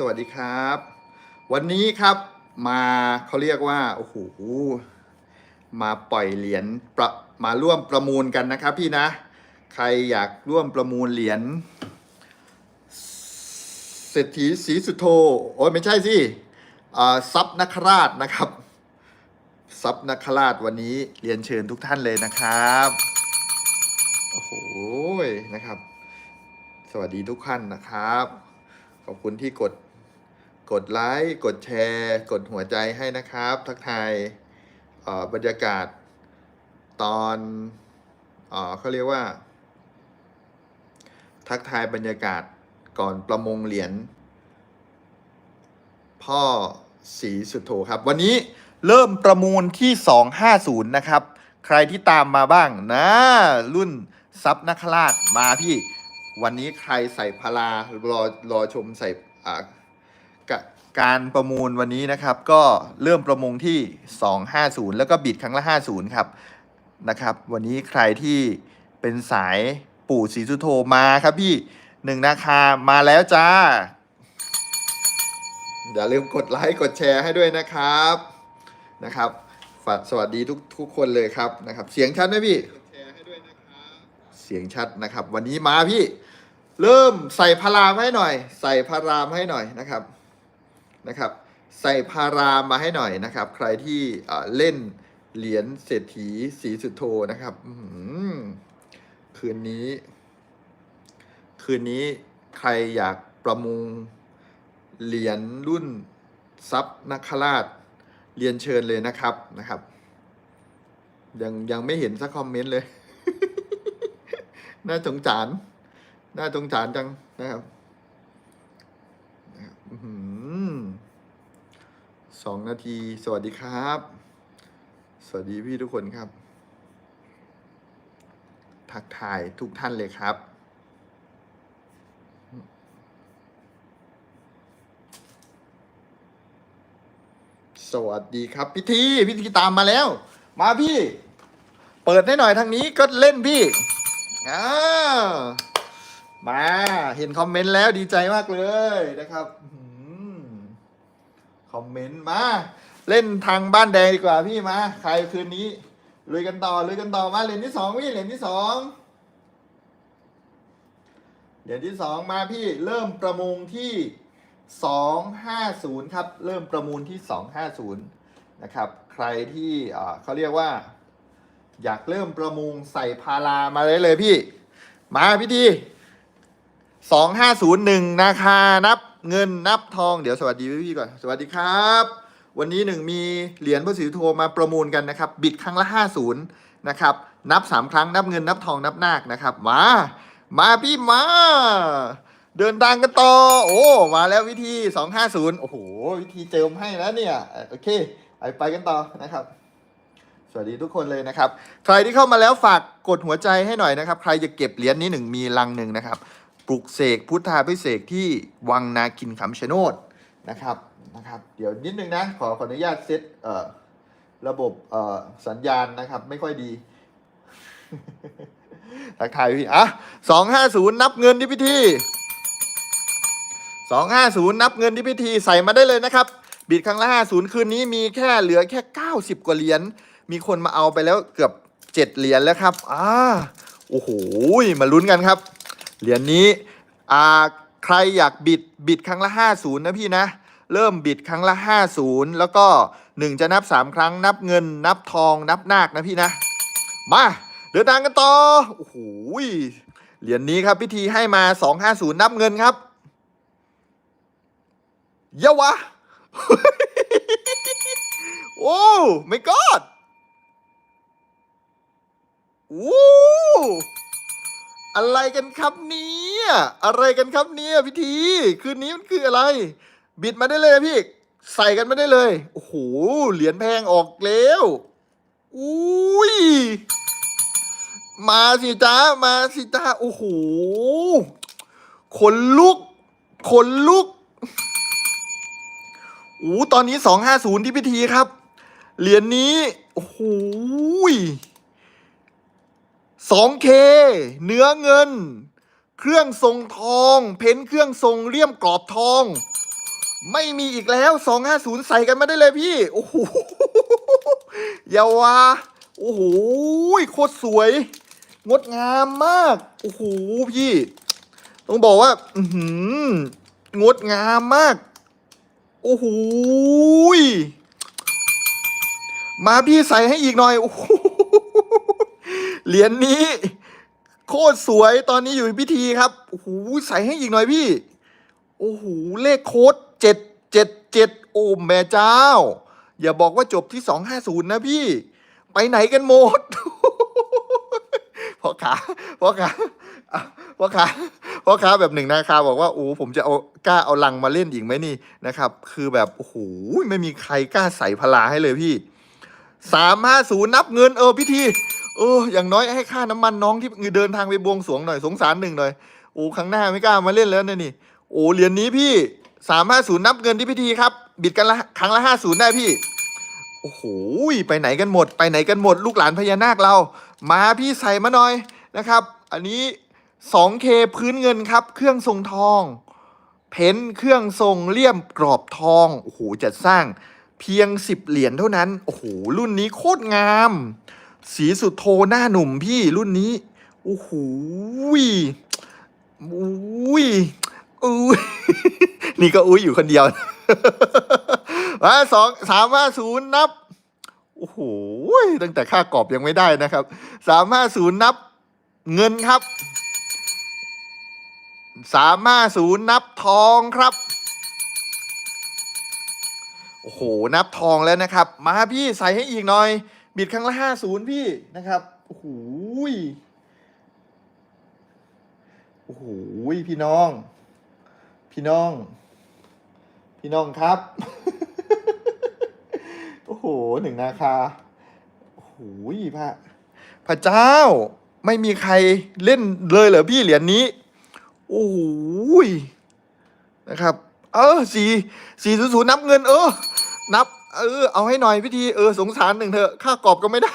สวัสดีครับ วันนี้ครับมาเขาเรียกว่าโอ้โหมาปล่อยเหรียญประมาร่วมประมูลกันนะครับ พี่นะ ใครอยากร่วมประมูลเหรียญเศรษฐีสีสุโธโอ้ยไม่ใช่สิซับนัคราชนะครับซับนัคราชวันนี้เรียนเชิญทุกท่านเลยนะครับโอ้โหนะครับ สวัสดีทุกท่านนะครับ ขอบคุณที่กด กดไลค์ กดแชร์ กดหัวใจให้นะครับ ทักทายบรรยากาศตอนเออเขาเรียกว่า ทักทายบรรยากาศก่อนประมงเหรียญพ่อสีสุดโธครับ วันนี้เริ่มประมูลที่ 250 นะครับ ใครที่ตามมาบ้างนะ รุ่นซับนักราชมาพี่ วันนี้ใครใส่พารารอรอชมใส่ การประมูลวันนี้นะครับก็เริ่มประมูลที่ 250 แล้วก็บิดครั้งละ 50 ครับนะครับ วันนี้ใครที่เป็นสายปู่ศรีสุโธมาครับพี่หนึ่งนาคามาแล้วจ้า อย่าลืมกดไลค์กดแชร์ให้ด้วยนะครับนะครับฝากสวัสดีทุกทุกคนเลยครับนะครับ เสียงชัดไหมพี่เสียงชัดนะครับ วันนี้มาพี่ เริ่มใส่พารามให้หน่อย ใส่พารามให้หน่อยนะครับ นะครับ ใส่พารามมาให้หน่อยนะครับ ใครที่เล่นเหรียญเศรษฐีสีสุดโทนะครับคืนนี้ คืนนี้ใครอยากประมูลเหรียญรุ่นซับนักคราชเรียนเชิญเลยนะครับนะครับ ยังยังไม่เห็นสักคอมเมนต์เลย น่าสงสาร น่าสงสารจังนะครับอื้อหือ สองนาที สวัสดีครับ สวัสดีพี่ทุกคนครับ ทักทายทุกท่านเลยครับสวัสดีครับพิธีพิธีตามมาแล้ว มาพี่ เปิดให้หน่อยทางนี้ก็เล่นพี่อ้ามาเห็นคอมเมนต์แล้วดีใจมากเลยนะครับ อมเมนต์มา เล่นทางบ้านแดงดีกว่าพี่มา ใครคืนนี้ลุยกันต่อลุยกันต่อมาเหรียญที่สองพี่เหรียญที่สองเหรียญที่สองมาพี่เริ่มประมูลที่สองห้าศูนย์ครับ เริ่มประมูลที่สองห้าศูนย์นะครับ ใครที่เอ่อเขาเรียกว่า อยากเริ่มประมูลใส่พารามาเลยเลยพี่ มาพี่ดีสองห้าศูนย์หนึ่งนาคานับ เงินนับทองเดี๋ยวสวัสดีพี่พี่ๆก่อน สวัสดีครับ วันนี้หนึ่งมีเหรียญพระศรีโทมาประมูลกันนะครับ บิดครั้งละห้าศูนย์นะครับ นับสามครั้งนับเงินนับทองนับนาคนะครับ มา มาพี่มา เดินทางกันต่อ โอ้ มาแล้ววิธีสองห้าศูนย์โอ้โห วิธีเจิมให้แล้วเนี่ย โอเค ไปไปกันต่อนะครับสวัสดีทุกคนเลยนะครับ ใครที่เข้ามาแล้วฝากกดหัวใจให้หน่อยนะครับ ใครจะเก็บเหรียญนี้หนึ่งมีลังหนึ่งนะครับ ปลุกเสกพุทธาพิเศษที่วังนาคินคำชะโนดนะครับนะครับ เดี๋ยวนิดนึงนะ ขอขออนุญาตเซตเอ่อระบบเอ่อสัญญาณนะครับ ไม่ค่อยดีทักทายพี่อะสองห้าศูนย์นับเงินที่พิธีสองห้าศูนย์นับเงินที่พิธีใส่มาได้เลยนะครับ บิดครั้งละห้าศูนย์คืนนี้มีแค่เหลือแค่เก้าสิบกว่าเหรียญมีคนมาเอาไปแล้วเกือบเจ็ดเหรียญแล้วครับอ่าโอ้โหมาลุ้นกันครับ เหรียญนี้อ่าใครอยากบิดบิดครั้งละห้าศูนย์นะพี่นะ เริ่มบิดครั้งละห้าศูนย์แล้วก็หนึ่งจะนับสามครั้งนับเงิน นับทองนับนาคนะพี่นะ มาเดินทางกันต่อโอ้โหเหรียญนี้ครับพิธีให้มาสองห้าศูนย์นับเงินครับเยาวะ โอ้ไม่กอดโอะไรกันครับเนี่ยอะไรกันครับเนี่ยพิธีคืนนี้มันคืออะไร บิดมาได้เลยพี่ ใส่กันมาได้เลยโอ้โหเหรียญแพงออกแล้วอุ้ยมาสิจ้ามาสิจ้าโอ้โหขนลุกขนลุกโอ้ตอนนี้สองห้าศูนย์ที่พิธีครับเหรียญนี้โอ้โห สองเคเนื้อเงิน เครื่องทรงทอง เพ้นเครื่องทรงเลี่ยมกรอบทอง ไม่มีอีกแล้ว 250 ใส่กันมาได้เลยพี่ โอ้โหอย่าวาโอ้โหโคตรสวย งดงามมาก โอ้โหพี่ ต้องบอกว่า อือหืองดงามมาก โอ้โหมาพี่ใส่ให้อีกหน่อย โอ้โห เหรียญนี้ โคตรสวยตอนนี้อยู่พิธีครับโอ้โหใส่ให้อีกหน่อยพี่ โอ้โหเลขโค้ดเจ็ดเจ็ดเจ็ดโอ้แม่เจ้า อย่าบอกว่าจบที่สองห้าศูนย์นะพี่ ไปไหนกันหมดพ่อขาพ่อขาพ่อขาพ่อขาแบบหนึ่งนะครับบอกว่าโอ้ผมจะเอากล้าเอาลังมาเล่นอีกไหมนี่นะครับ คือแบบโอ้โหไม่มีใครกล้าใส่พลาให้เลยพี่สามห้าศูนย์นับเงินเออพิธี เอออย่างน้อยให้ค่าน้ำมันน้องที่เดินทางไปบวงสรวงหน่อยสงสารหนึ่งหน่อยโอ้ครั้งหน้าไม่กล้ามาเล่นแล้วนะนี่ โอ้เหรียญนี้พี่สามห้าศูนย์นับเงินที่พิธีครับ บิดกันละครั้งละห้าศูนย์ได้พี่ โอ้โหไปไหนกันหมด ไปไหนกันหมด ลูกหลานพญานาคเรา มาพี่ใส่มาหน่อยนะครับ อันนี้ 2K พื้นเงินครับ เครื่องทรงทอง เพ้นท์เครื่องทรงเลี่ยมกรอบทอง โอ้โหจัดสร้างเพียง 10 เหรียญเท่านั้น โอ้โหรุ่นนี้โคตรงาม สีสุดโทหน้าหนุ่มพี่รุ่นนี้โอ้โหอุ้ยอุ้ยนี่ก็อุ้ยอยู่คนเดียวมาสองสามห้าศูนย์นับ โอ้โหตั้งแต่ค่ากรอบยังไม่ได้นะครับสามห้าศูนย์นับ เงินครับสามห้าศูนย์นับทองครับ โอ้โห นับทองแล้วนะครับ มาพี่ใส่ให้อีกหน่อย บิดครั้งละห้าศูนย์พี่นะครับโอ้โหโอ้โหพี่น้อง พี่น้อง พี่น้องครับ โอ้โหหนึ่งนาคาโอ้โหพระพระเจ้า ไม่มีใครเล่นเลยเหรอพี่เหรียญนี้ โอ้โหนะครับ เออสี่สี่ศูนย์ศูนย์นับเงิน เออ นับ เออเอาให้หน่อยพิธีเออสงสารหนึ่งเถอะค่ากรอบก็ไม่ได้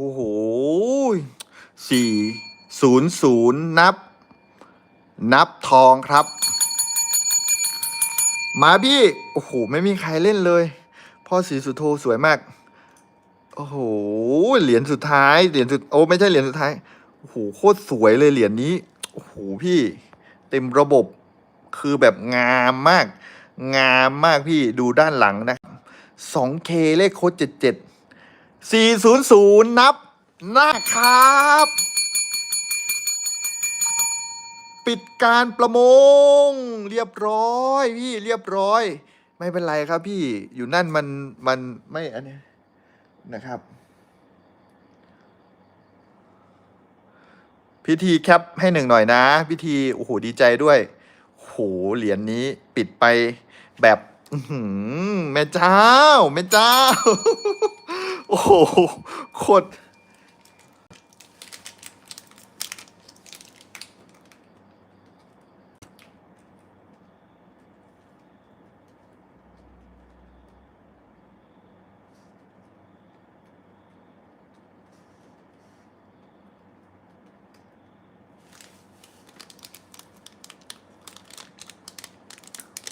โอ้โหสี่ศูนย์ศูนย์นับ นับทองครับ มาพี่ โอ้โห ไม่มีใครเล่นเลย พ่อสีสุโธสวยมาก โอ้โห เหรียญสุดท้าย เหรียญสุด โอ้ไม่ใช่เหรียญสุดท้าย โอ้โห โคตรสวยเลยเหรียญนี้ โอ้โห พี่ เต็มระบบ คือแบบงามมาก งามมากพี่ ดูด้านหลังนะ 2K เลขโค้ด77 400 นับนะครับ ปิดการประมง เรียบร้อยพี่เรียบร้อย ไม่เป็นไรครับพี่อยู่นั่นมันมันไม่อันเนี้ยนะครับ พิธีแคปให้หนึ่งหน่อยนะ พิธีโอ้โหดีใจด้วยโอ้โหเหรียญนี้ปิดไปแบบแม่เจ้าแม่เจ้า โอ้โหโคตร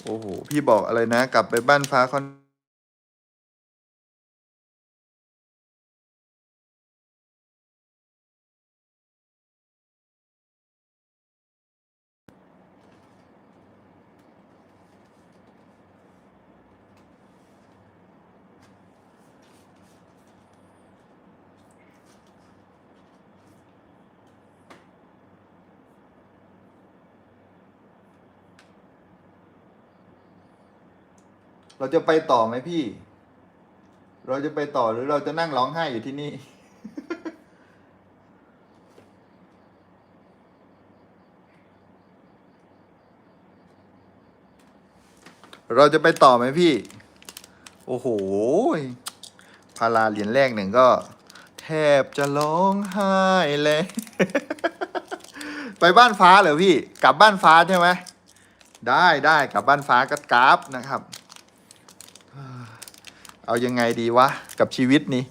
โอ้โห พี่บอกอะไรนะ กลับไปบ้านฟ้าคอน เราจะไปต่อไหมพี่ เราจะไปต่อหรือเราจะนั่งร้องไห้อยู่ที่นี่ เราจะไปต่อไหมพี่ โอ้โห พาราเหรียญแรกหนึ่งก็ แทบจะร้องไห้เลย ไปบ้านฟ้าเหรอพี่ กลับบ้านฟ้าใช่ไหม ได้ได้กลับบ้านฟ้ากับกราฟนะครับ เอายังไงดีวะ กับชีวิตนี้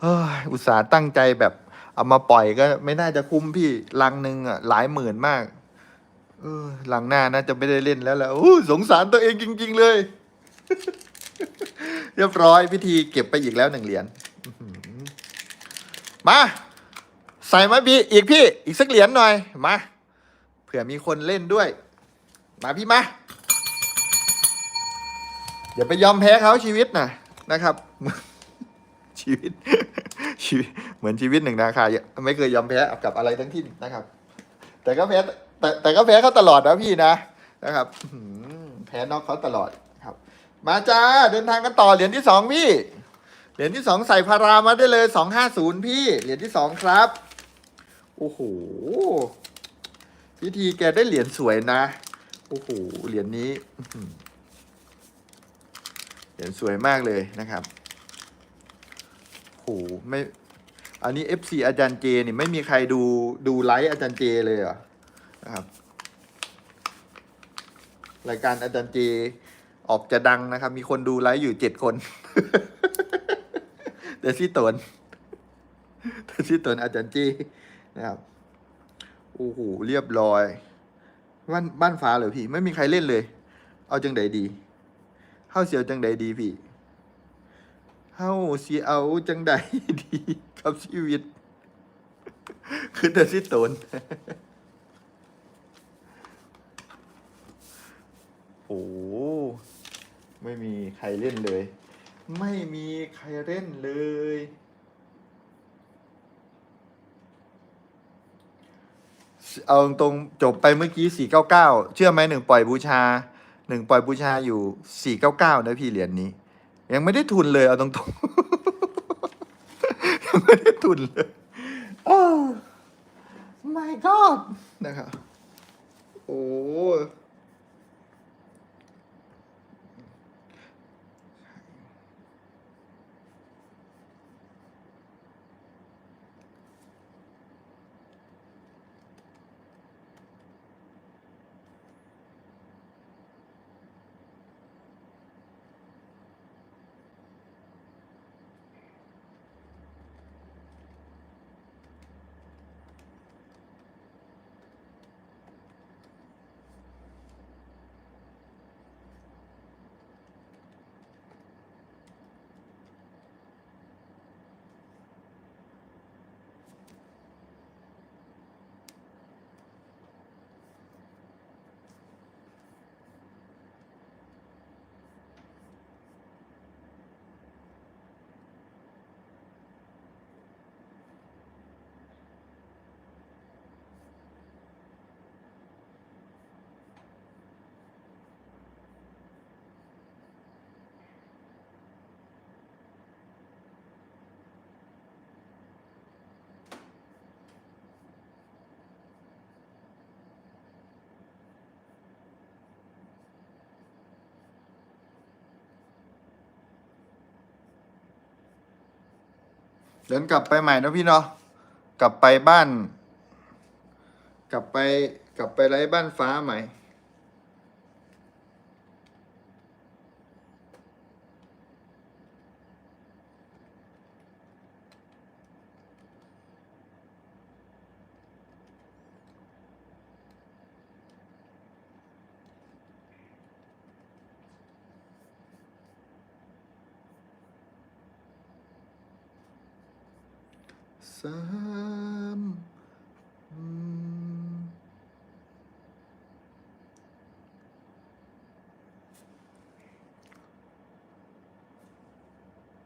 เอ้ยอุตส่าห์ตั้งใจแบบ เอามาปล่อยก็ไม่น่าจะคุ้มพี่ลังหนึ่งอะหลายหมื่นมาก เออหลังหน้าน่าจะไม่ได้เล่นแล้วแหละสงสารตัวเองจริง ๆ เลย เรียบร้อยพิธีเก็บไปอีกแล้วหนึ่งเหรียญมา ใส่มาพี่อีกพี่ อีกสักเหรียญหน่อยมาเผื่อมีคนเล่นด้วย มาพี่มาอย่าไปยอมแพ้เขาชีวิตนะ นะครับ ชีวิตชีวิต เหมือนชีวิตหนึ่งนาคาไม่เคยยอมแพ้กับอะไรทั้งที่นะครับ แต่ก็แพ้แต่แต่ก็แพ้เขาตลอดนะพี่นะนะครับแพ้นอกเขาตลอดครับ มาจ้าเดินทางกันต่อเหรียญที่สองพี่เหรียญที่สองใส่พารามาได้เลยสองห้าศูนย์พี่เหรียญที่สองครับโอ้โหพิธีแกได้เหรียญสวยนะโอ้โหเหรียญนี้ อื้อหือเหรียญสวยมากเลยนะครับโหไม่ อันนี้ FC อาจารย์เจนี่ไม่มีใครดูดูไลฟ์อาจารย์เจเลยเหรอนะครับ รายการอาจารย์เจออกจะดังนะครับ มีคนดูไลฟ์อยู่เจ็ดคนแต่ที่ตนแต่ที่ตนอาจารย์เจนะครับโอ้โหเรียบร้อย บ้านบ้านฟ้าเหรอพี่ ไม่มีใครเล่นเลย เอาจังใดดี เฮาเสียวจังใดดีพี่เฮาเสียเอาจังใดดีกับชีวิต คือแต่ที่ตนโอ้ไม่มีใครเล่นเลย ไม่มีใครเล่นเลย เอาตรงจบไปเมื่อกี้สี่เก้าเก้าเชื่อไหมหนึ่งปล่อยบูชา หนึ่งปล่อยบูชาอยู่สี่เก้าเก้านะพี่เหรียญนี้ ยังไม่ได้ทุนเลยเอาตรงๆยังไม่ได้ทุนเลยโอ้ my god นะครับโอ้ เดินกลับไปใหม่นะพี่เนาะกลับไปบ้าน กลับไปกลับไปไร้บ้านฟ้าใหม่ side.